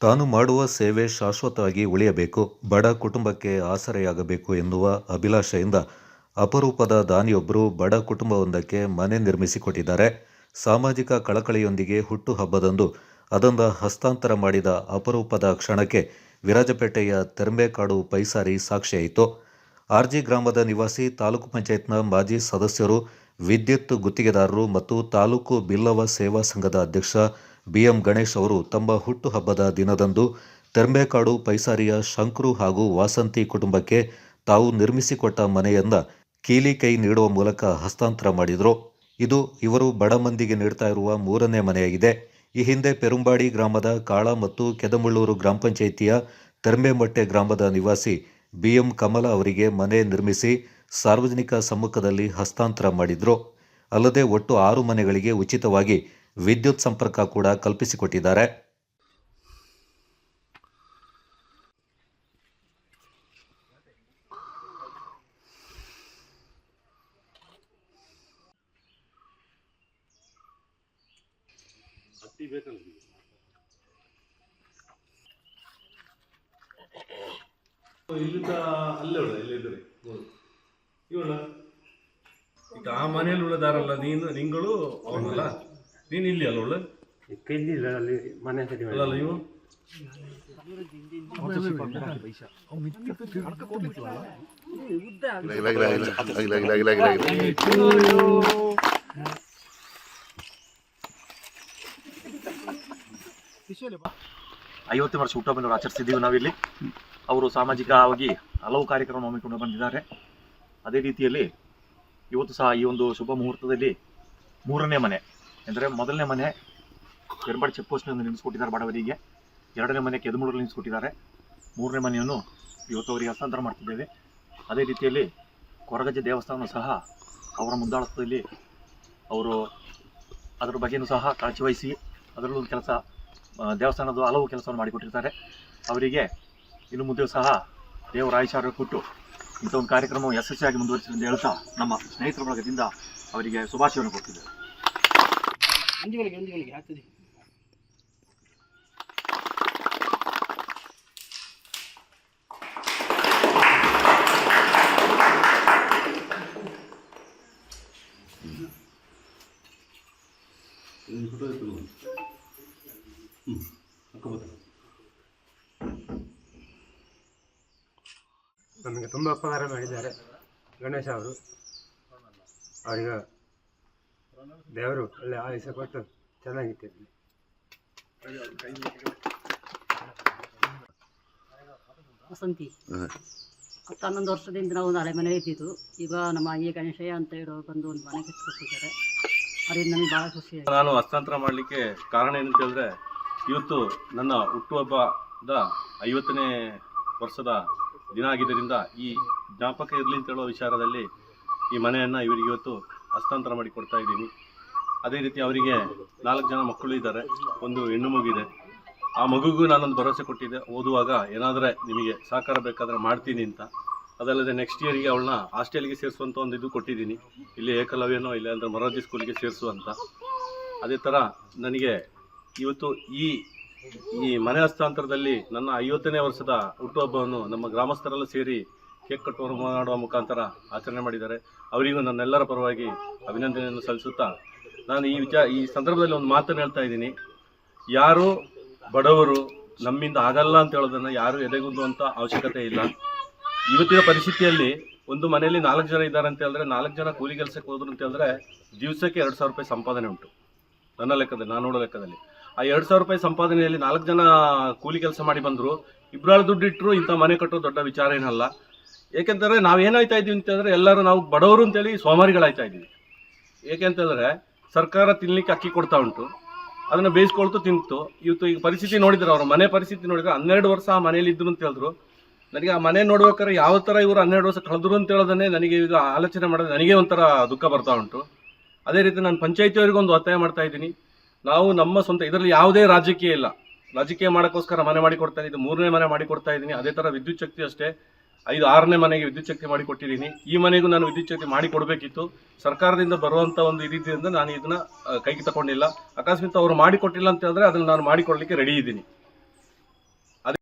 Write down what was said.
ತಾನು ಮಾಡುವ ಸೇವೆ ಶಾಶ್ವತವಾಗಿ ಉಳಿಯಬೇಕು, ಬಡ ಕುಟುಂಬಕ್ಕೆ ಆಸರೆಯಾಗಬೇಕು ಎನ್ನುವ ಅಭಿಲಾಷೆಯಿಂದ ಅಪರೂಪದ ದಾನಿಯೊಬ್ಬರು ಬಡ ಕುಟುಂಬವೊಂದಕ್ಕೆ ಮನೆ ನಿರ್ಮಿಸಿಕೊಟ್ಟಿದ್ದಾರೆ. ಸಾಮಾಜಿಕ ಕಳಕಳಿಯೊಂದಿಗೆ ಹುಟ್ಟುಹಬ್ಬದಂದು ಅದನ್ನು ಹಸ್ತಾಂತರ ಮಾಡಿದ ಅಪರೂಪದ ಕ್ಷಣಕ್ಕೆ ವಿರಾಜಪೇಟೆಯ ತೆರ್ಮೆಕಾಡು ಪೈಸಾರಿ ಸಾಕ್ಷಿಯಾಯಿತು ಆರ್ಜಿ ಗ್ರಾಮದ ನಿವಾಸಿ, ತಾಲೂಕು ಪಂಚಾಯತ್ನ ಮಾಜಿ ಸದಸ್ಯರು, ವಿದ್ಯುತ್ ಗುತ್ತಿಗೆದಾರರು ಮತ್ತು ತಾಲೂಕು ಬಿಲ್ಲವ ಸೇವಾ ಸಂಘದ ಅಧ್ಯಕ್ಷ ಬಿಎಂ ಗಣೇಶ್ ಅವರು ತಮ್ಮ ಹುಟ್ಟುಹಬ್ಬದ ದಿನದಂದು ತೆರ್ಮೆಕಾಡು ಪೈಸಾರಿಯ ಶಂಕ್ರು ಹಾಗೂ ವಾಸಂತಿ ಕುಟುಂಬಕ್ಕೆ ತಾವು ನಿರ್ಮಿಸಿಕೊಟ್ಟ ಮನೆಯನ್ನ ಕೀಲಿ ಕೈ ನೀಡುವ ಮೂಲಕ ಹಸ್ತಾಂತರ ಮಾಡಿದರು. ಇದು ಇವರು ಬಡ ಮಂದಿಗೆ ನೀಡ್ತಾ ಇರುವ ಮೂರನೇ ಮನೆಯಾಗಿದೆ. ಈ ಹಿಂದೆ ಪೆರುಂಬಾಡಿ ಗ್ರಾಮದ ಕಾಳ ಮತ್ತು ಕೆದಮುಳ್ಳೂರು ಗ್ರಾಮ ಪಂಚಾಯಿತಿಯ ತೆರ್ಮೆಮಟ್ಟೆ ಗ್ರಾಮದ ನಿವಾಸಿ ಬಿಎಂ ಕಮಲ ಅವರಿಗೆ ಮನೆ ನಿರ್ಮಿಸಿ ಸಾರ್ವಜನಿಕ ಸಮ್ಮುಖದಲ್ಲಿ ಹಸ್ತಾಂತರ ಮಾಡಿದ್ರು. ಅಲ್ಲದೆ ಒಟ್ಟು ಆರು ಮನೆಗಳಿಗೆ ಉಚಿತವಾಗಿ ವಿದ್ಯುತ್ ಸಂಪರ್ಕ ಕೂಡ ಕಲ್ಪಿಸಿಕೊಟ್ಟಿದ್ದಾರೆ. ಇಲ್ಲಿಂದ ಅಲ್ಲೇ ಉಳ್ಳ ಇವಳ ಈಗ ಆ ಮನೆಯಲ್ಲಿ ಉಳಿದಾರಲ್ಲ ನೀನು, ನಿಂಗಳು, ಅವನಲ್ಲ? ನೀನು ಇಲ್ಲಿ ಅಲ್ಲ ಒಳ್ಳೆ? ಇಲ್ಲಿಲ್ಲ ಅಲ್ಲಿ ಮನೆ ಸರಿ ಅಲ್ಲ ಅಲ್ಲ ಇವು ಐವತ್ತು ವರ್ಷ ಹುಟ್ಟುಹಬ್ಬವನ್ನು ಆಚರಿಸಿದ್ದೀವಿ ನಾವಿಲ್ಲಿ. ಅವರು ಸಾಮಾಜಿಕವಾಗಿ ಹಲವು ಕಾರ್ಯಕ್ರಮ ಹಮ್ಮಿಕೊಂಡು ಬಂದಿದ್ದಾರೆ. ಅದೇ ರೀತಿಯಲ್ಲಿ ಇವತ್ತು ಸಹ ಈ ಒಂದು ಶುಭ ಮುಹೂರ್ತದಲ್ಲಿ ಮೂರನೇ ಮನೆ. ಅಂದರೆ ಮೊದಲನೇ ಮನೆ ಪೆರ್ಬಾಡ್ ಚೆಕ್ ಪೋಸ್ಟ್ನಲ್ಲಿ ನಿಲ್ಲಿಸ್ಕೊಟ್ಟಿದ್ದಾರೆ ಬಡವರಿಗೆ. ಎರಡನೇ ಮನೆ ಕೆದಮೂರಲ್ಲಿ ನಿಲ್ಲಿಸ್ಕೊಟ್ಟಿದ್ದಾರೆ. ಮೂರನೇ ಮನೆಯನ್ನು ಇವತ್ತು ಅವರಿಗೆ ಹಸ್ತಾಂತರ ಮಾಡ್ತಿದ್ದೇವೆ. ಅದೇ ರೀತಿಯಲ್ಲಿ ಕೊರಗಜ್ಜೆ ದೇವಸ್ಥಾನ ಸಹ ಅವರ ಮುಂದಾಳತ್ವದಲ್ಲಿ ಅವರು ಅದರ ಬಗ್ಗೆಯೂ ಸಹ ಕಾಳಜಿ ವಹಿಸಿ ಅದರಲ್ಲೂ ಕೆಲಸ ದೇವಸ್ಥಾನದ ಹಲವು ಕೆಲಸವನ್ನು ಮಾಡಿಕೊಟ್ಟಿರ್ತಾರೆ. ಅವರಿಗೆ ಇನ್ನು ಮುಂದೆ ಸಹ ದೇವರ ಆಯುಷ್ಯ ಕೊಟ್ಟು ಇಂಥ ಒಂದು ಕಾರ್ಯಕ್ರಮವು ಯಶಸ್ವಿಯಾಗಿ ಮುಂದುವರಿಸಲಿ ಅಂತ ಹೇಳ್ತಾ ನಮ್ಮ ಸ್ನೇಹಿತರ ಬಳಗದಿಂದ ಅವರಿಗೆ ಶುಭಾಶಯವನ್ನು ಕೊಡ್ತಿದ್ದೇವೆ ಅಂಜಿಗಳಿಗೆ ಗಳಿಗೆ ಹಾಕ್ತದೆ ನಮಗೆ ತುಂಬ ಉಪಕಾರ ಮಾಡಿದ್ದಾರೆ ಗಣೇಶ ಅವರು. ಅವರಿಗೆ ದೇವರು ಒಳ್ಳೆ ಆಯುಷ ಕೊಟ್ಟು ಚೆನ್ನಾಗಿಟ್ಟಿರಲಿ ವಸಂತಿ. ಹತ್ತು ಹನ್ನೊಂದು ವರ್ಷದಿಂದ ನಾವು ಒಂದು ಹಳೆ ಮನೆ ಇದ್ದಿದ್ದು ಈಗ ನಮ್ಮ ಅಯ್ಯ ಗಣೇಶಯ್ಯ ಅಂತ ಹೇಳೋ ಬಂದು ಒಂದು ಮನೆ ಕಟ್ಟಿಕೊಟ್ಟಿದ್ದಾರೆ. ಅದರಿಂದ ನಮಗೆ ಭಾಳ ಖುಷಿ ನಾನು ಹಸ್ತಾಂತರ ಮಾಡಲಿಕ್ಕೆ ಕಾರಣ ಏನಂತ ಹೇಳಿದ್ರೆ ಇವತ್ತು ನನ್ನ ಹುಟ್ಟುಹಬ್ಬದ ಐವತ್ತನೇ ವರ್ಷದ ದಿನ ಆಗಿದ್ದರಿಂದ ಈ ಜ್ಞಾಪಕ ಇರಲಿ ಅಂತ ಹೇಳೋ ವಿಚಾರದಲ್ಲಿ ಈ ಮನೆಯನ್ನು ಇವರಿಗೆ ಇವತ್ತು ಹಸ್ತಾಂತರ ಮಾಡಿ ಕೊಡ್ತಾ ಇದ್ದೀನಿ. ಅದೇ ರೀತಿ ಅವರಿಗೆ ನಾಲ್ಕು ಜನ ಮಕ್ಕಳು ಇದ್ದಾರೆ. ಒಂದು ಹೆಣ್ಣು ಮಗುವಿದೆ. ಆ ಮಗುಗೂ ನಾನೊಂದು ಭರವಸೆ ಕೊಟ್ಟಿದ್ದೆ. ಓದುವಾಗ ಏನಾದರೆ ನಿಮಗೆ ಸಹಕಾರ ಬೇಕಾದರೆ ಮಾಡ್ತೀನಿ ಅಂತ. ಅದಲ್ಲದೆ ನೆಕ್ಸ್ಟ್ ಇಯರಿಗೆ ಅವಳನ್ನ ಹಾಸ್ಟೆಲ್ಗೆ ಸೇರಿಸುವಂಥ ಒಂದು ಇದು ಕೊಟ್ಟಿದ್ದೀನಿ. ಇಲ್ಲಿ ಏಕಲವ್ಯನೋ ಇಲ್ಲ ಅಂದರೆ ಮೊರಾರ್ಜಿ ಸ್ಕೂಲಿಗೆ ಸೇರಿಸುವಂತ ಅದೇ ಥರ ನನಗೆ ಇವತ್ತು ಈ ಈ ಮನೆ ಹಸ್ತಾಂತರದಲ್ಲಿ ನನ್ನ ಐವತ್ತನೇ ವರ್ಷದ ಹುಟ್ಟುಹಬ್ಬವನ್ನು ನಮ್ಮ ಗ್ರಾಮಸ್ಥರೆಲ್ಲ ಸೇರಿ ಕೇಕ್ ಕಟ್ಟುವ ಮಾಡುವ ಮುಖಾಂತರ ಆಚರಣೆ ಮಾಡಿದ್ದಾರೆ. ಅವರಿಗೂ ನನ್ನೆಲ್ಲರ ಪರವಾಗಿ ಅಭಿನಂದನೆಯನ್ನು ಸಲ್ಲಿಸುತ್ತಾ ನಾನು ಈ ವಿಚಾರ, ಈ ಸಂದರ್ಭದಲ್ಲಿ ಒಂದು ಮಾತನ್ನು ಹೇಳ್ತಾ ಇದ್ದೀನಿ. ಯಾರು ಬಡವರು ನಮ್ಮಿಂದ ಆಗಲ್ಲ ಅಂತ ಹೇಳೋದನ್ನು ಯಾರು ಎದೆಗುಂದುವಂಥ ಅವಶ್ಯಕತೆ ಇಲ್ಲ. ಇವತ್ತಿನ ಪರಿಸ್ಥಿತಿಯಲ್ಲಿ ಒಂದು ಮನೆಯಲ್ಲಿ ನಾಲ್ಕು ಜನ ಇದ್ದಾರೆ ಅಂತ ಹೇಳಿದ್ರೆ, ನಾಲ್ಕು ಜನ ಕೂಲಿ ಕೆಲಸಕ್ಕೆ ಹೋದ್ರು ಅಂತ ಹೇಳಿದ್ರೆ ದಿವಸಕ್ಕೆ ಎರಡು ಸಾವಿರ ರೂಪಾಯಿ ಸಂಪಾದನೆ ಉಂಟು. ನನ್ನ ಲೆಕ್ಕದಲ್ಲಿ, ನಾನು ನೋಡೋ ಲೆಕ್ಕದಲ್ಲಿ. ಆ ಎರಡು ಸಾವಿರ ರೂಪಾಯಿ ಸಂಪಾದನೆಯಲ್ಲಿ ನಾಲ್ಕು ಜನ ಕೂಲಿ ಕೆಲಸ ಮಾಡಿ ಬಂದರು. ಇಬ್ಬರಾಳು ದುಡ್ಡು ಇಟ್ಟರು ಇಂಥ ಮನೆ ಕಟ್ಟೋ ದೊಡ್ಡ ವಿಚಾರ ಏನಲ್ಲ. ಏಕೆಂತಂದ್ರೆ ನಾವೇನಾಯ್ತಾ ಇದ್ದೀವಿ ಅಂತ ಹೇಳಿದ್ರೆ ಎಲ್ಲರೂ ನಾವು ಬಡವರು ಅಂತೇಳಿ ಸೋಮಾರಿಗಳಾಯ್ತಾ ಇದ್ದೀವಿ. ಏಕೆ ಅಂತ ಸರ್ಕಾರ ತಿನ್ಲಿಕ್ಕೆ ಅಕ್ಕಿ ಕೊಡ್ತಾ ಉಂಟು, ಅದನ್ನು ಬೇಯಿಸ್ಕೊಳ್ತು ತಿಂತು. ಇವತ್ತು ಈಗ ಪರಿಸ್ಥಿತಿ ನೋಡಿದ್ರು ಅವ್ರ ಮನೆ ಪರಿಸ್ಥಿತಿ ನೋಡಿದ್ರೆ ಹನ್ನೆರಡು ವರ್ಷ ಆ ಮನೇಲಿ ಇದ್ರು ಅಂತ ಹೇಳಿದ್ರು. ನನಗೆ ಆ ಮನೆ ನೋಡ್ಬೇಕಾದ್ರೆ ಯಾವ ಥರ ಇವರು ಹನ್ನೆರಡು ವರ್ಷ ಕಳೆದ್ರು ಅಂತ ಹೇಳೋದನ್ನೇ ನನಗೆ ಈಗ ಆಲೋಚನೆ ಮಾಡಿದ್ರೆ ನನಗೆ ಒಂಥರ ದುಃಖ ಬರ್ತಾ ಉಂಟು. ಅದೇ ರೀತಿ ನಾನು ಪಂಚಾಯತಿಯವರಿಗೂ ಒಂದು ಒತ್ತಾಯ ಮಾಡ್ತಾ ಇದ್ದೀನಿ. ನಾವು ನಮ್ಮ ಸ್ವಂತ, ಇದರಲ್ಲಿ ಯಾವುದೇ ರಾಜಕೀಯ ಇಲ್ಲ. ರಾಜಕೀಯ ಮಾಡೋಕ್ಕೋಸ್ಕರ ಮನೆ ಮಾಡಿ ಕೊಡ್ತಾ ಇದ್ದೀನಿ, ಮೂರನೇ ಮನೆ ಮಾಡಿ ಕೊಡ್ತಾ ಇದ್ದೀನಿ. ಅದೇ ಥರ ವಿದ್ಯುತ್ ಶಕ್ತಿ ಅಷ್ಟೇ. ಐದು, ಆರನೇ ಮನೆಗೆ ವಿದ್ಯುತ್ ಶಕ್ತಿ ಮಾಡಿ ಕೊಟ್ಟಿದ್ದೀನಿ. ಈ ಮನೆಗೂ ನಾನು ವಿದ್ಯುತ್ ಶಕ್ತಿ ಮಾಡಿ ಕೊಡಬೇಕಿತ್ತು. ಸರ್ಕಾರದಿಂದ ಬರುವಂಥ ಒಂದು ಇದಿದ್ದರಿಂದ ನಾನು ಇದನ್ನ ಕೈಗೆ ತಗೊಂಡಿಲ್ಲ. ಅಕಸ್ಮಿತ್ ಅವರು ಮಾಡಿಕೊಟ್ಟಿಲ್ಲ ಅಂತ ಹೇಳಿದ್ರೆ ಅದನ್ನು ನಾನು ಮಾಡಿಕೊಡ್ಲಿಕ್ಕೆ ರೆಡಿ ಇದ್ದೀನಿ.